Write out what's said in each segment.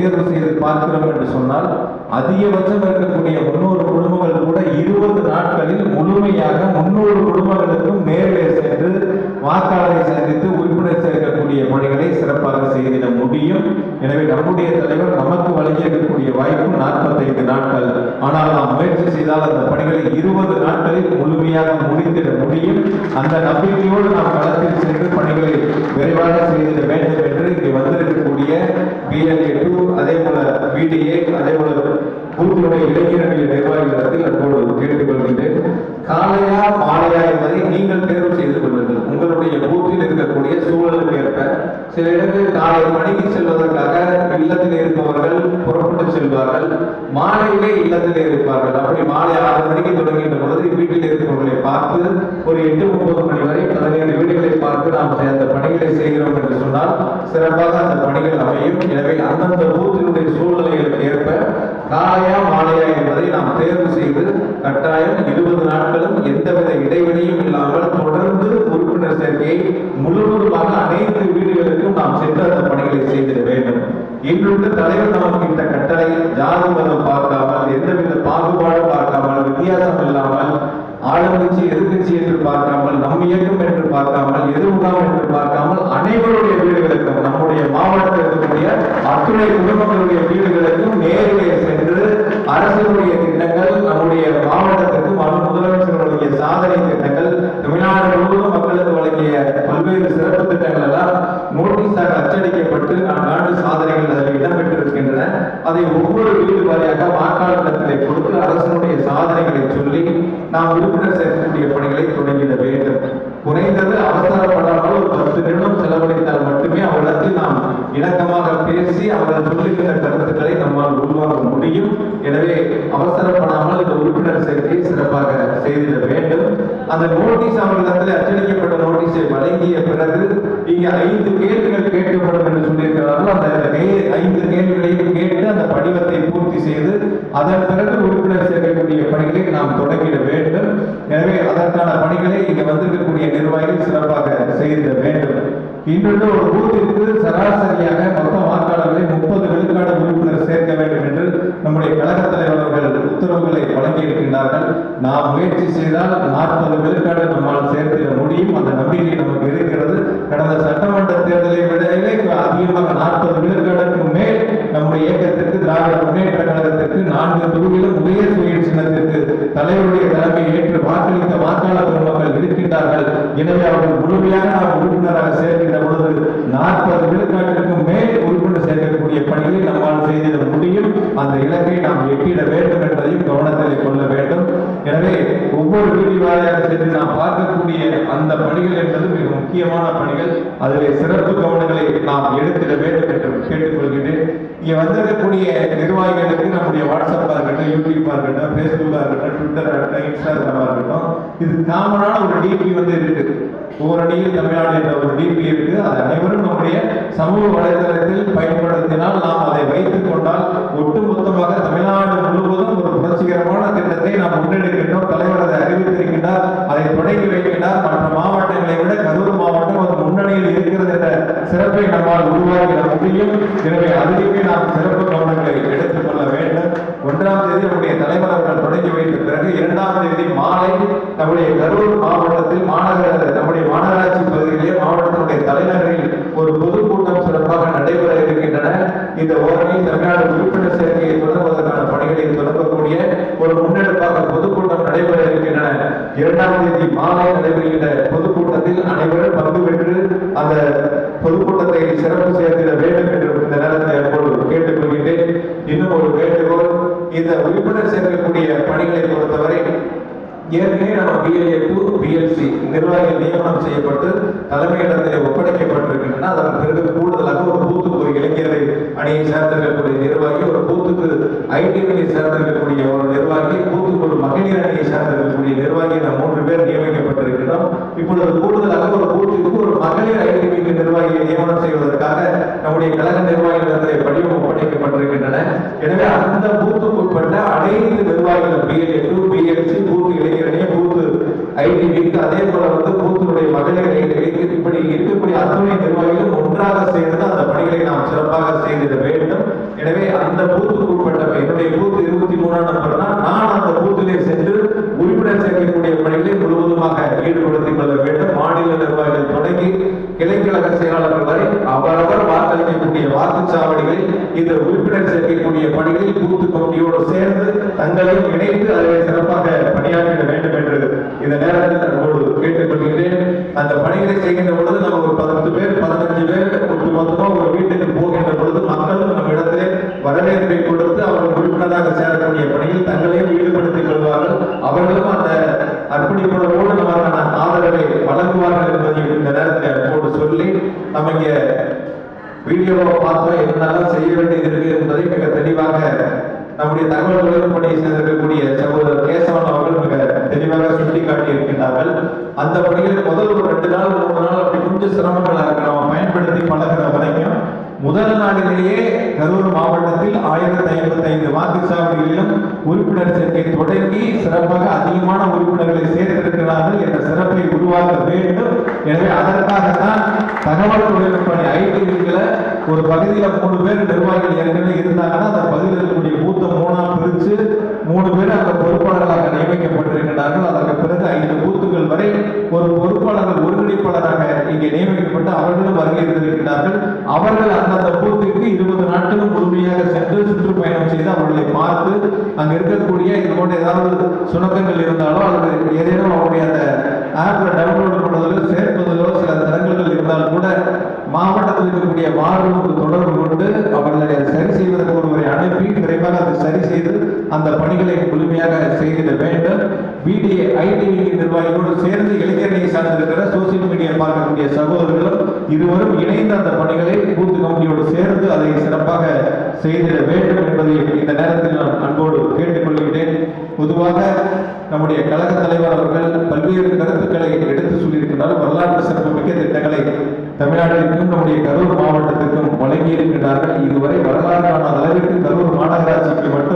தேர்வு செய்து பார்க்கிறோம் என்று சொன்னால் அதிகபட்சம் இருக்கக்கூடிய முன்னூறு குடும்பங்கள் கூட இருபது நாட்களில் முழுமையாக முன்னூறு குடும்பங்களுக்கும் நேரிலே சென்று வாக்காளரை சந்தித்து உறுப்பினர் சேர்க்கக்கூடிய பணிகளை சிறப்பாக செய்திட முடியும். எனவே நம்முடைய தலைவர் நமக்கு வழங்கியிருக்கக்கூடிய வாய்ப்பு நாற்பத்தைந்து நாட்கள். ஆனால் நாம் முயற்சி செய்தால் அந்த பணிகளை இருபது நாட்களில் முழுமையாக முடித்திட முடியும். அந்த நம்பிக்கையோடு நாம் களத்தில் சென்று பணிகளை விரைவாக செய்திட வேண்டும் என்று இங்கே வந்திருக்கக்கூடிய பிஎல்ஏ டூ அதே போல பிடிஏ அதே போல பூத்துடைய இளைஞரணிய நிர்வாகிகளிடத்தில் அன்போடு கேட்டுக்கொள்கின்றேன். காலையா மாலையா என்பதை நீங்கள் தேர்வு செய்து கொள்ளுங்கள். உங்களுடைய பூத்தில் இருக்கக்கூடிய சூழலுக்கு ஏற்ப சில இடங்களில் காலை மணிக்கு செல்வதற்காக இல்லத்தில் இருப்பவர்கள் மாலையிலே இல்லத்தில் இருப்பார்கள். அப்படி மாலை ஆறு மணிக்கு தொடங்குகின்ற பொழுது வீட்டில் இருப்பவர்களை பார்த்து ஒரு எட்டு முப்பது மணி வரை பதினைந்து வீடுகளை பார்த்து நாம் அந்த பணிகளை செய்கிறோம் என்று சொன்னால் சிறப்பாக அந்த பணிகள் அமையும். எனவே அந்தந்த பூத்தினுடைய சூழ்நிலைகளுக்கு ஏற்ப காலையா மாலையா என்பதை நாம் தேர்வு செய்து கட்டாயம் இருபது நாட்களும் எந்தவித இடைவெளியும் இல்லாமல் தொடர்ந்து உறுப்பினர் சேர்க்கையை முழுவதுமாக அனைத்து வீடுகளுக்கும் நாம் சென்று அந்த பணிகளை செய்திட வேண்டும். இன்றுள்ள தலைவர் நமக்கு இந்த கட்டளை ஜாதி மதம் பார்க்காமல் எந்தவித பாகுபாடும் பார்க்காமல் வித்தியாசம் இல்லாமல் ஆளுங்கட்சி எதிர்கட்சி என்று பார்க்காமல் நம் இயக்கம் என்று பார்க்காமல் எதிர்முகாம் என்று பார்க்காமல் அனைவருடைய வீடுகளுக்கும் நம்முடைய மாவட்டத்தில் இருக்கக்கூடிய அத்துணை குடும்பங்களுடைய வீடுகளுக்கும் நேரிலே சென்று அரசினுடைய திட்டங்கள் நம்முடைய மாவட்ட மறு முதலமைச்சர்களுடைய சாதனை திட்டங்கள் தமிழ்நாடு முழுவதும் மக்களுக்கு வழங்கிய பல்வேறு சிறப்பு திட்டங்கள் எல்லாம் நோட்டீஸாக அச்சடிக்கப்பட்டு நான்காண்டு சாதனைகள் அதில் இடம்பெற்றிருக்கின்றன அதை ஒவ்வொரு வீடு வாரியாக வாக்காளரிடத்திலே கொடுத்து அரசனுடைய சாதனைகளை சொல்லி நாம் உறுப்பினர் சேர்க்கக்கூடிய பணிகளை தொடங்கிட வேண்டும் குறைந்தது அவசரப்படாமல் ஒரு பத்து நிமிடம் செலவழித்தால் மட்டுமே அவரிடத்தில் நாம் இணக்கமாக பேசி அவர்கள் சொல்லுகிற கருத்துக்களை நம்மால் உருவாக்க முடியும். எனவே அவசரப்படாமல் இந்த உறுப்பினர் சேர்க்கையை சிறப்பாக செய்திட வேண்டும். அந்த நோட்டீஸ் அவர்களிடத்தில் அச்சடிக்கப்பட்ட நோட்டீஸை வழங்கிய பிறகு இங்க ஐந்து கேள்விகள் கேட்கப்படும் என்று சொல்லியிருக்கிறார்கள். அந்த ஐந்து கேள்விகளையும் கேட்டு அந்த படிவத்தை பூர்த்தி செய்து அதன் பிறகு உறுப்பினர் சேர்க்கக்கூடிய பணிகளை நாம் தொடங்கிட வேண்டும். எனவே அதற்கான பணிகளை இங்க வந்திருக்கக்கூடிய நிர்வாகிகள் சிறப்பாக செய்திட வேண்டும். இன்றுள்ள ஒரு பூத்திற்கு சராசரியாக மொத்த வாக்காளர்களை முப்பது விழுக்காடு உறுப்பினர் சேர்க்க வேண்டும் என்று நம்முடைய கழக தலைவர் அவர்கள் உத்தரவுகளை வழங்கியிருக்கின்றார்கள் நாம் முயற்சி செய்தால் நாற்பது விழுக்காடு நம்மால் சேர்த்திட முடியும். அந்த நம்பிக்கை நமக்கு இருக்கிறது. கடந்த சட்டமன்ற தேர்தலை விடையிலே அதிகமாக நாற்பது விழுக்காடுக்கு மேல் நம்முடைய இயக்கத்திற்கு திராவிட முன்னேற்ற கழகத்திற்கு நான்கு தொகுதியிலும் உதய சுய சின்னத்திற்கு தலைவருடைய தலைமை ஏற்று வாக்களித்த வாக்காளர் பெருமக்கள் இருக்கின்றார்கள். எனவே அவர்கள் முழுமையாக நாம் உறுப்பினராக சேர்க்கின்ற பொழுது நாற்பது விழுக்காட்டிற்கும் மேல் உறுப்பினர் சேர்க்கக்கூடிய பணியை நம்மால் செய்திட முடியும். அந்த இலக்கை நாம் எட்டிட வேண்டும் என்பதையும் கவனத்தில் கொள்ள வேண்டும். எனவே ஒவ்வொரு வீதி வாரியாக சென்று நாம் பார்க்கக்கூடிய அந்த பணிகள் என்பது மிக முக்கியமான பணிகள். அதிலே சிறப்பு கவனங்களை நாம் எடுத்திட வேண்டும் என்று கேட்டுக்கொள்கிறேன் இங்க வந்திருக்கக்கூடிய நிர்வாகிகளுக்கு நம்முடைய வாட்ஸ்அப்பா இருக்கட்டும் யூடியூப்பா இருக்கட்டும் ஃபேஸ்புக்காக இருக்கட்டும் ட்விட்டரா இருக்கட்டும் இன்ஸ்டாகிராமா இருக்கட்டும். இது காமனான ஒரு டிபி வந்து இருக்கு. ஒவ்வொரு அணியில் தமிழ்நாடு என்ற ஒரு டிபி இருக்கு. அது அனைவரும் நம்முடைய சமூக வலைதளத்தில் பயன்படுத்தினால் நாம் அதை வைத்துக் கொண்டால் ஒட்டுமொத்தமாக தமிழ்நாடு முழுவதும் ஒரு புரட்சிகரமான திட்டத்தை நாம் முன்னெடுக்கின்றோம் தலைவர் அதை அறிவித்திருக்கின்றார் அதை தொடங்கி வைக்கின்றார் மற்ற மாவட்டங்களை விட கரூர் மாவட்டம் ஒரு முன்னணியில் இருக்கிறது என்ற சிறப்பை நம்மால் உருவாக்கிட முடியும் எனவே அதிலுமே நாம் சிறப்பு கவனங்களை எடுத்துக்கொள்ள வேண்டும். ஒன்றாம் தேதி நம்முடைய தலைவர் அவர்கள் தொடங்கி வைத்த பிறகு இரண்டாம் தேதி மாலை நம்முடைய கரூர் மாவட்டத்தில் மாநகர நம்முடைய மாநகராட்சி பகுதியிலே மாவட்டத்தினுடைய தலைநகரில் ஒரு பொதுக்கூட்டம் சிறப்பாக நடைபெற இருக்கின்றன. இந்த ஓரணியில் தமிழ்நாடு உறுப்பினர் சேர்க்கையை தொடர்வதற்கான பணிகளை தொடங்கக்கூடிய ஒரு முன்னெடுப்பாக பொதுக்கூட்டம் நடைபெற இருக்கின்றன. இரண்டாம் தேதி மாலை நடைபெறுகின்ற பொதுக்கூட்டத்தில் அனைவரும் பங்கு பெற்று அந்த பொதுக்கூட்டத்தை சிறப்பு சேர்த்திட இந்த உறுப்பினர் சேர்க்கக்கூடிய பணிகளை பொறுத்தவரை ஏற்கனவே நம்ம பிஎல்ஏ டூ பிஎல்சி நிர்வாகிகள் நியமனம் செய்யப்பட்டு தலைமையிடத்திலே ஒப்படைக்கப்பட்டிருக்கின்றன. அதன் பிறகு கூடுதலாக ஒரு பூத்துக்கு ஒரு இளைஞரை அணியை சேர்ந்திருக்கக்கூடிய நிர்வாகி ஒரு பூத்துக்கு ஐடி அணியை சேர்ந்திருக்கக்கூடிய ஒரு நிர்வாகி பூத்துக்கு ஒரு மகளிர் அணியை சேர்ந்திருக்கக்கூடிய நிர்வாகி என மூன்று பேர் நியமிக்கப்பட்டிருக்கிறோம் இப்பொழுது கூடுதலாக ஒரு பூத்துக்கு ஒரு மகளிர் ஐடி நிர்வாகியை நியமனம் செய்வதற்காக நம்முடைய கழக நிர்வாகிகளிடத்திலே படிவம் ஒப்படைக்கப்பட்டிருக்கின்றன அதே போல வந்து கூத்தனுடைய மகளிர் இப்படி இருக்கக்கூடிய அத்துணை நிர்வாகிகள் ஒன்றாக சேர்ந்து அந்த பணிகளை நாம் சிறப்பாக செய்திட வேண்டும். எனவே அந்த பூத்துக்கு உட்பட்ட என்னுடைய பூத்து இருபத்தி மூணாம் நம்பர்னா நான் அந்த பூத்திலே சென்று உறுப்பினர் சேர்க்கக்கூடிய பணிகளை முழுவதுமாக ஈடுபடுத்திக் கொள்ள வேண்டும். மாநில நிர்வாகிகள் தொடங்கி கிளைக்கழக செயலாளர்கள் வரை அவரவர் வாக்களிக்கக்கூடிய வாக்குச்சாவடிகளில் இந்த உறுப்பினர் சேர்க்கக்கூடிய பணிகளில் பூத்து கமிட்டியோடு சேர்ந்து தங்களை இணைத்து அதை சிறப்பாக பணிகளை செய்கின்ற பொழுது நம்ம ஒரு பத்து பேர் பதினஞ்சு பேர் ஒட்டு மொத்தமாக ஒரு வீட்டுக்கு போகின்ற பொழுது மக்களும் நம்ம இடத்திலே வரவேற்பை கொடுத்து அவர்கள் உறுப்பினராக சேரக்கூடிய பணியில் தங்களையும் ஈடுபடுத்திக் கொள்வார்கள். அவர்களும் அந்த அர்ப்பணிப்புணர்வோடு நமக்கான ஆதரவை வழங்குவார்கள் என்பதை இந்த நேரத்தில் அன்போடு சொல்லி நம்ம இங்க வீடியோவை பார்த்தோம். என்னெல்லாம் செய்ய வேண்டியது இருக்கு என்பதை மிக தெளிவாக நம்முடைய தகவல் தொடர்பு பணியை செய்திருக்கக்கூடிய சகோதரர் கேசவன் அவர்கள் மிக தெளிவாக சுட்டி காட்டி இருக்கின்றார்கள் அந்த பணியில் முதல் ஒரு ரெண்டு நாள் மூணு நாள் அப்படி கொஞ்சம் சிரமங்களா இருக்கு நம்ம பயன்படுத்தி பழகிற வரைக்கும் முதல் நாளிலேயே கரூர் மாவட்டத்தில் ஆயிரத்தி ஐம்பத்தி ஐந்து வாக்குச்சாவடிகளிலும் உறுப்பினர் சேர்க்கை தொடங்கி சிறப்பாக அதிகமான உறுப்பினர்களை சேர்த்திருக்கிறார்கள் என்ற சிறப்பை உருவாக்க வேண்டும். எனவே அதற்காகத்தான் தகவல் தொழில்நுட்ப ஐடிவில ஒரு பகுதியில மூணு பேர் நிர்வாகிகள் ஏற்கனவே இருந்தாங்கன்னா அந்த பகுதியில் இருக்கக்கூடிய மூத்த மூணாம் பிரித்து மூணு பேர் அந்த பொறுப்பாளர்களாக நியமிக்கப்பட்டிருக்கிறார்கள் அதற்கு பிறகு ஐந்து பூத்துகள் வரை ஒரு பொறுப்பாளர்கள் ஒருங்கிணைப்பாளராக இங்கே நியமிக்கப்பட்டு அவர்களும் வருகை தந்திருக்கிறார்கள். அவர்கள் அந்தந்த பூத்துக்கு இருபது நாட்களும் முழுமையாக சென்று சுற்றுப்பயணம் செய்து அவர்களை பார்த்து அங்க இருக்கக்கூடிய இது போன்ற ஏதாவது சுணக்கங்கள் இருந்தாலோ அல்லது ஏதேனும் அவருடைய அந்த ஆப்ல டவுன்லோடு பண்ணுவதிலோ சேர்ப்பதிலோ சில தடங்கல்கள் இருந்தால் கூட மாவட்டத்தில் இருக்கக்கூடிய வார்டுக்கு தொடர்பு கொண்டு அவர்களை சரி செய்வதற்கு ஒருவரை அனுப்பி விரைவாக அதை சரி செய்து அந்த பணிகளை முழுமையாக செய்திட வேண்டும். பிடிஏ ஐடி நிர்வாகிகளோடு சேர்ந்து இளைஞர்களை சார்ந்திருக்கிற சோசியல் மீடியா பார்க்கக்கூடிய சகோதரர்களும் இருவரும் இணைந்து அந்த பணிகளை பூத்து கமிட்டியோடு சேர்ந்து அதை சிறப்பாக செய்திட வேண்டும் என்பதை இந்த நேரத்தில் நான் அன்போடு கேட்டுக்கொள்கிறேன் பொதுவாக நம்முடைய கழக தலைவர் அவர்கள் பல்வேறு கருத்துக்களை எடுத்து சொல்லியிருக்கிறார் வரலாற்று சிறப்புமிக்க திட்டங்களை தமிழ்நாட்டிற்கும் நம்முடைய கரூர் மாவட்டத்திற்கும் வழங்கி இருக்கின்றார்கள் இதுவரை வரலாறு காணாத அளவிற்கு கரூர் மாநகராட்சிக்கு மட்டும்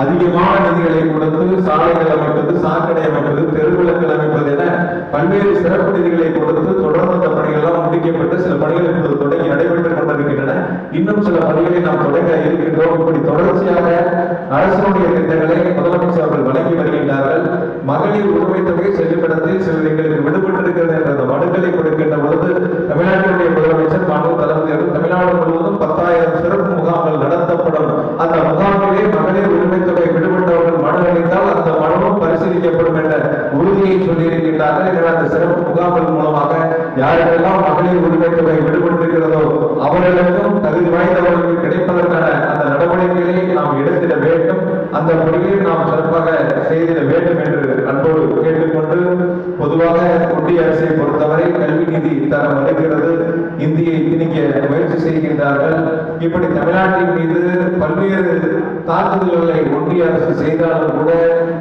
அதிகமான நிதிகளை கொடுத்து சாலைகள் அமைப்பது சாக்கடை அமைப்பது தெருவிளக்கள் அமைப்பது என பல்வேறு சிறப்பு நிதிகளை கொடுத்து தொடர்ந்து அந்த பணிகள்லாம் முடிக்கப்பட்டு சில பணிகள் இப்போது தொடங்கி நடைபெற்றுக் கொண்டிருக்கின்றன. இன்னும் சில பணிகளை நாம் தொடங்க இருக்கின்றோம். இப்படி தொடர்ச்சியாக அரசுடைய திட்டங்களை முதலமைச்சர் அவர்கள் வழங்கி வருகின்றார்கள். மகளிர் உரிமை தொகை செல்லுமிடத்தில் சில எங்களுக்கு விடுபட்டிருக்கிறது என்ற அந்த மனுக்களை கொடுக்க பொழுது தமிழ்நாட்டினுடைய முதலமைச்சர் மாநில தலைவர் தமிழ்நாடு முழுவதும் பத்தாயிரம் சிறப்பு முகாம்கள் நடத்தப்படும் அந்த முகாமிலே மகளிர் உரிமை தொகை விடுபட்டவர்கள் மனு அளித்தால் அந்த மனுவும் பரிசீலிக்கப்படும் என்ற உறுதியை சொல்லியிருக்கின்றார்கள் எனவே அந்த சிறப்பு முகாம்கள் மூலமாக யாருக்கெல்லாம் மகளிர் உரிமைத்துறை விடுபட்டிருக்கிறதோ அவர்களுக்கும் தகுதி வாய்ந்தவர்களுக்கு கிடைப்பதற்கான அந்த நடவடிக்கைகளை நாம் எடுத்திட வேண்டும். அந்த பணியை நாம் சிறப்பாக செய்திட வேண்டும் என்று அன்போடு கேட்டுக்கொண்டு பொதுவாக ஒன்றிய அரசை பொறுத்தவரை கல்வி நிதி தரம் வருகிறது இந்தியை திணிக்க முயற்சி செய்கின்றார்கள். இப்படி தமிழ்நாட்டின் மீது பல்வேறு தாக்குதல்களை ஒன்றிய அரசு செய்தாலும் கூட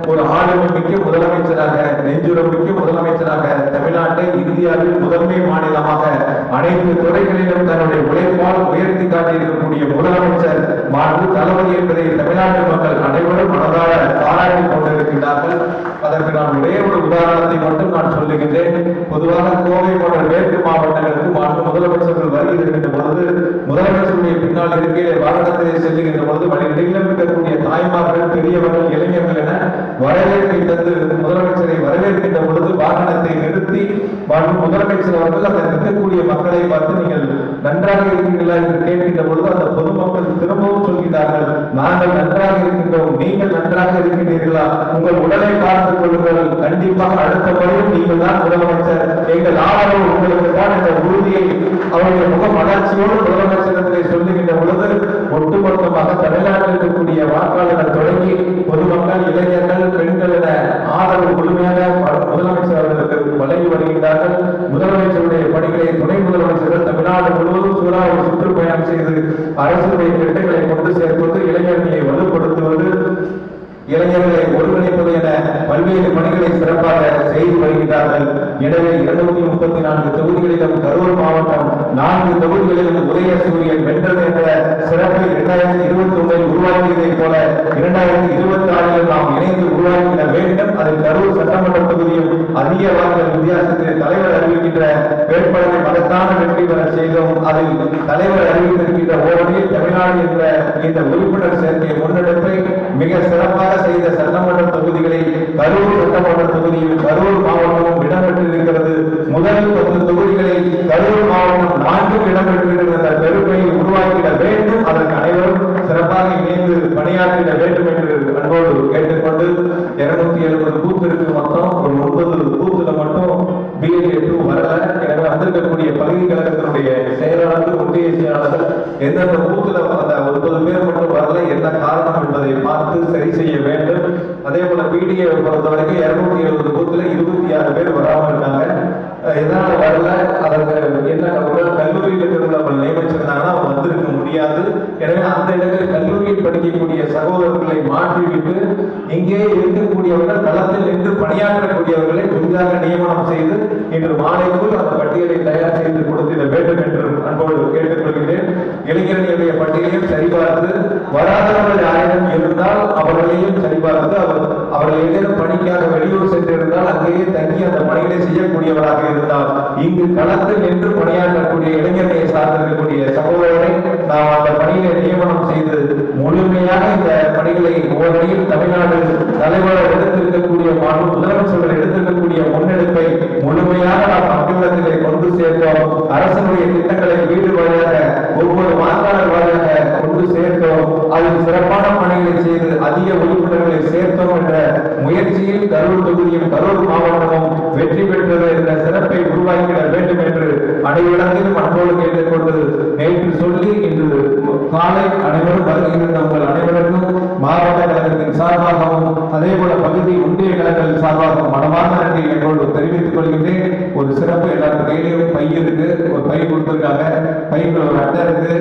ஒரு ஆளுமை மிக்க முதலமைச்சராக நெஞ்சுரம் மிக்க முதலமைச்சராக தமிழ்நாட்டை இந்தியாவில் முதன்மை மாநிலமாக அனைத்து துறைகளிலும் தன்னுடைய உழைப்பால் உயர்த்தி காட்டியிருக்கக்கூடிய முதலமைச்சர் மாற்று தளபதி என்பதை தமிழ்நாட்டு மக்கள் அனைவரும் மனதார பாராட்டி கொண்டிருக்கின்றார்கள் அதற்கு நான் ஒரே ஒரு உதாரணத்தை மட்டும் நான் சொல்லுகின்றேன். பொதுவாக கோவை போன்ற மேற்கு மாவட்டங்களுக்கு மாற்று முதலமைச்சர்கள் வருகின்ற பொழுது முதலமைச்சருடைய பின்னால் இருக்கையிலே வாகனத்திலே செல்லுகின்ற பொழுது வழிநெடுகிலும் இருக்கக்கூடிய தாய்மார்கள் பெரியவர்கள் இளைஞர்கள் வரவேற்கின்றது. முதலமைச்சரை வரவேற்கின்ற பொழுது வாகனத்தை நிறுத்தி முதலமைச்சர் அவர்கள் அந்த நிற்கக்கூடிய மக்களை பார்த்து நீங்கள் நன்றாக இருக்கிறீர்களா என்று கேட்கின்ற பொழுது அந்த பொதுமக்கள் திரும்பவும் சொல்கிறார்கள் நாங்கள் நன்றாக இருக்கின்றோம் நீங்கள் நன்றாக இருக்கின்றீர்களா? உங்கள் உடலை பார்த்துக் கொள்ளுங்கள். கண்டிப்பாக அடுத்த முறையும் நீங்கள் தான் முதலமைச்சர். எங்கள் ஆதரவு உங்களுக்கு தான் என்ற உறுதியை அவருடைய முக மலர்ச்சியோடு முதலமைச்சரத்திலே சொல்லுகின்ற பொழுது ஒட்டுமொத்தமாக தமிழ்நாட்டில் இருக்கக்கூடிய வாக்காளர்கள் தொடங்கி பொதுமக்கள் இளைஞர் பெண்கள் என ஆதரவு முழுமையாக முதலமைச்சர் அவர்களுக்கு வருகின்றார்கள் முதலமைச்சருடைய பணிகளை துணை முதலமைச்சர்கள் தமிழ்நாடு முழுவதும் சூறாவளி சுற்றுப்பயணம் செய்து அரசுடைய திட்டங்களை கொண்டு சேர்ப்பது இளைஞர்களை வலுப்படுத்துவது இளைஞர்களை ஒருங்கிணைப்பது என பல்வேறு பணிகளை சிறப்பாக செய்து வருகிறார்கள். எனவே இருநூத்தி முப்பத்தி நான்கு தொகுதிகளிலும் கரூர் மாவட்டம் நான்கு தொகுதிகளில் உதய சூரியன் வென்றது என்ற சிறப்பை இரண்டாயிரத்தி இருபத்தி ஒன்றில் உருவாக்கியதைப் போல இரண்டாயிரத்தி இருபத்தி ஆறில் நாம் இணைந்து உருவாக்கிட வேண்டும். அதில் கரூர் சட்டமன்ற தொகுதியும் அதிக வாக்குகள் வித்தியாசத்தில் தலைவர் அறிவிக்கின்ற வேட்பாளரை மகத்தான வெற்றி பெற செய்தோம். அதில் தலைவர் அறிவித்திருக்கின்ற ஓரணியில் தமிழ்நாடு என்ற இந்த உறுப்பினர் சேர்க்கை முன்னெடுப்பை மிக சிறப்பாக செய்த சட்டமன்ற தொகுதிகளை கரூர் சட்டமன்ற தொகுதியில் கரூர் மாவட்டமும் இடம்பெற்றிருக்கிறது. முதல் பத்து தொகுதிகளில் கரூர் மாவட்டம் நான்கும் இடம்பெற்றிருக்கிற அந்த பெருமையை உருவாக்கிட வேண்டும். அதற்கு அனைவரும் சிறப்பாக இணைந்து பணியாற்றிட வேண்டும் என்று அன்போடு கேட்டுக்கொண்டு இருநூத்தி எழுபது பூத் இருக்கு மொத்தம் ஒரு முப்பது பூத்துல மட்டும் பிஎல்ஏ டூ வரல. எனவே வந்திருக்கக்கூடிய பகுதி கழகத்தினுடைய செயலாளர்கள் ஒன்றிய செயலாளர்கள் எந்தெந்த பூத்துல அந்த ஒன்பது பேர் மட்டும் வரல என்ன காரணம் என்பதை பார்த்து சரி செய்ய வேண்டும் அதே பொறுத்த வரைக்கும் இருநூத்தி எழுபது பூத்துல இருபத்தி ஆறு பேர் வராம இருக்காங்க. எதனால வரல? அதற்கு என்ன ஒருவேளை கல்லூரியில் இருக்கிறவங்க நியமிச்சிருந்தாங்கன்னா அவங்க வந்திருக்க முடியாது. எனவே அந்த இடங்களில் கல்லூரியில் படிக்கக்கூடிய சகோதரர்களை மாற்றிவிட்டு இங்கே இருக்கக்கூடியவர்கள் களத்தில் நின்று பணியாற்றக்கூடியவர்களை புதிதாக நியமனம் செய்து இன்று மாலைக்குள் அந்த பட்டியலை தயார் செய்து கொடுத்திட வேண்டும் என்று அன்போடு கேட்டுக்கொள்கிறேன். இளைஞர்களுடைய பட்டியலையும் சரிபார்த்து வராதவர்கள் யாரிடம் இருந்தால் அவர்களையும் சரிபார்த்து அவர் அவர்கள் ஏதேனும் பணிக்காக வெளியூர் சென்றிருந்தால் அங்கேயே தங்கி அந்த பணிகளை செய்யக்கூடியவராக இருந்தால் இங்கு களத்தில் நின்று பணியாற்றக்கூடிய இளைஞர்களை சார்ந்திருக்கக்கூடிய சகோதரரை நாம் அந்த பணியை நியமனம் செய்து முழுமையாக இந்த பணிகளை ஒவ்வொரு தமிழ்நாடு தலைவர் எடுத்திருக்கக்கூடிய மாண்பு முதலமைச்சர்கள் எடுத்திருக்கக்கூடிய முன்னெடுப்பை முழுமையாக நாம் மக்களிடத்திலே கொண்டு சேர்த்தோம். அரசனுடைய திட்டங்களை வீடு வாரியாக ஒவ்வொரு வாக்காளர் வாரியாக கொண்டு சேர்த்தோம் அதில் சிறப்பான பணிகளை செய்து அதிக உறுப்பினர்களை சேர்த்தோம் என்ற முயற்சியில் கரூர் தொகுதியும் கரூர் மாவட்டமும் வெற்றி பெற்றது என்ற சிறப்பை உருவாக்கிட வேண்டும் என்று அனைவரிடத்திலும் அன்போடு கேட்டுக்கொண்டு நேற்று சொல்லி இன்று காலை அனைவரும் வருகின்ற உங்கள் அனைவருக்கும் மாவட்ட கழகத்தின் சார்பாகவும் அதே போல பகுதி ஒன்றிய கழகங்கள் சார்பாகவும் மனமார்ந்த நன்றி என்னோடு தெரிவித்துக் கொள்கின்றேன். ஒரு சிறப்பு எல்லாரும் கையிலையும் பை இருக்கு. ஒரு பை கொடுத்திருக்காங்க. பைக்குள்ள ஒரு அட்டை இருக்கு.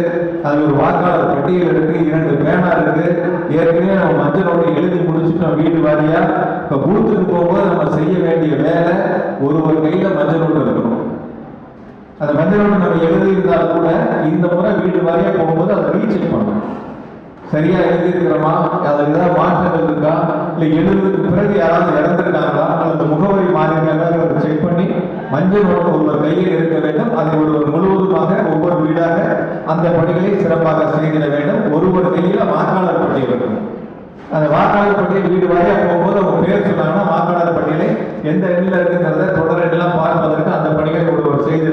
அது ஒரு வாக்காளர் பட்டியல் இருக்கு. இரண்டு பேனா இருக்கு. ஏற்கனவே நம்ம மஞ்சளோட எழுதி முடிச்சுட்டோம் வீடு வாரியா. இப்ப பூத்துக்கு போகும்போது நம்ம செய்ய வேண்டிய வேலை ஒரு ஒரு கையில மஞ்சள் நோட்டு இருக்கணும். அந்த மஞ்சள் நோட்டு நம்ம எழுதியிருந்தால் கூட இந்த முறை வீடு வாரியா போகும்போது அதை ரீசெக் பண்ணணும். சரியா எழுதியிருக்கிறோமா அதுல ஏதாவது மாற்றங்கள் இருக்கா? இல்ல எழுதுறதுக்கு பிறகு யாராவது இறந்துருக்காங்களா? அல்லது முகவரி மாறி செக் பண்ணி மஞ்சள் நோட்டு ஒருவர் கையில் இருக்க வேண்டும். அதை ஒருவர் முழுவதுமாக ஒவ்வொரு வீடாக அந்த பணிகளை சிறப்பாக செய்திட வேண்டும். ஒருவர் கையில வாக்காளர் பட்டியல் இருக்கணும். அந்த வாக்காளர் பட்டியல் வீடு வாரியாக போகும்போது அவங்க பேர் சொன்னாங்கன்னா வாக்காளர் பட்டியலை எந்த எண்ணில் இருக்குங்கிறத தொடர் எண்ணெல்லாம் பார்ப்பதற்கு அந்த பணிகள் ஒரு செய்திருக்கும்.